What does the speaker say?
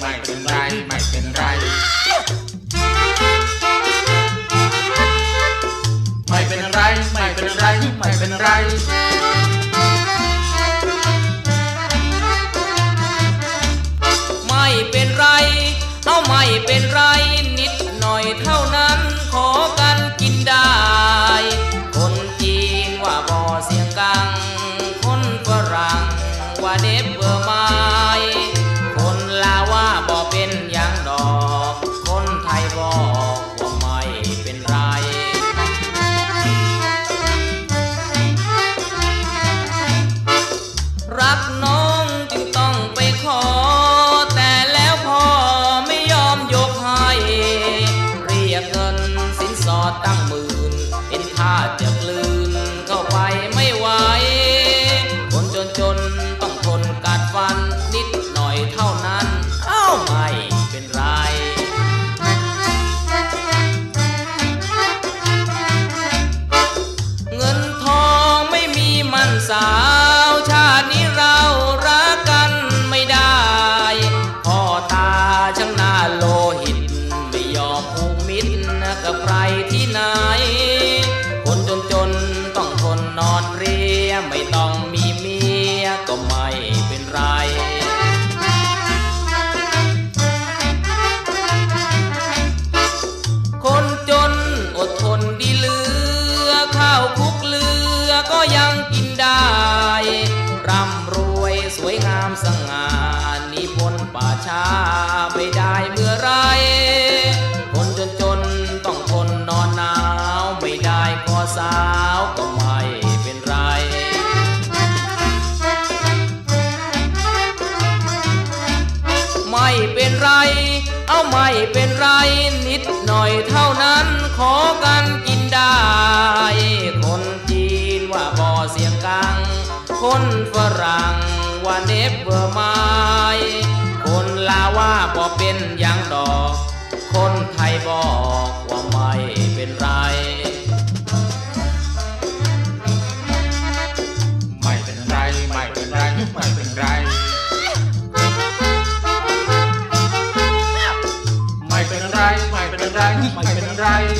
ไม่เป็นไรไม่เป็นไร ไม่เป็นไรไม่เป็นไรไม่เป็นไรไม่เป็นไร เอาไม่เป็นไร นิดหน่อยเท่านั้นขอกันกินได้ คนจีนว่าบ่อเสียงกัง คนฝรั่งว่าเด็บเบอร์ไม้ จะกลืนเข้าไปไม่ไหว คนจนจนๆต้องทนกัดฟันนิดหน่อยเท่านั้น เอ้าไม่เป็นไรเงินทองไม่มีมันสาวชาตินี้เรารักกันไม่ได้พ่อตาช่างน่าโลหิต ไม่ยอมผูกมิตรกับใครที่ไหน ก็ยังกินได้ร่ำรวยสวยงามสง่านิพนธ์ป่าช้าไม่ได้เมื่อไร คนจนจนต้องทนนอนหนาวไม่ได้ก็สาวก็ไม่เป็นไรไม่เป็นไร เอาไม่เป็นไรนิดหน่อยเท่านั้น คนฝรั่งว่าเนบเบอร์ไม้คนลาว่าบ่เป็นอย่างดอก คนไทยบอกว่าไม่เป็นไร ไม่เป็นไร ไม่เป็นไร ไม่เป็นไร ไม่เป็นไร ไม่เป็นไร ไม่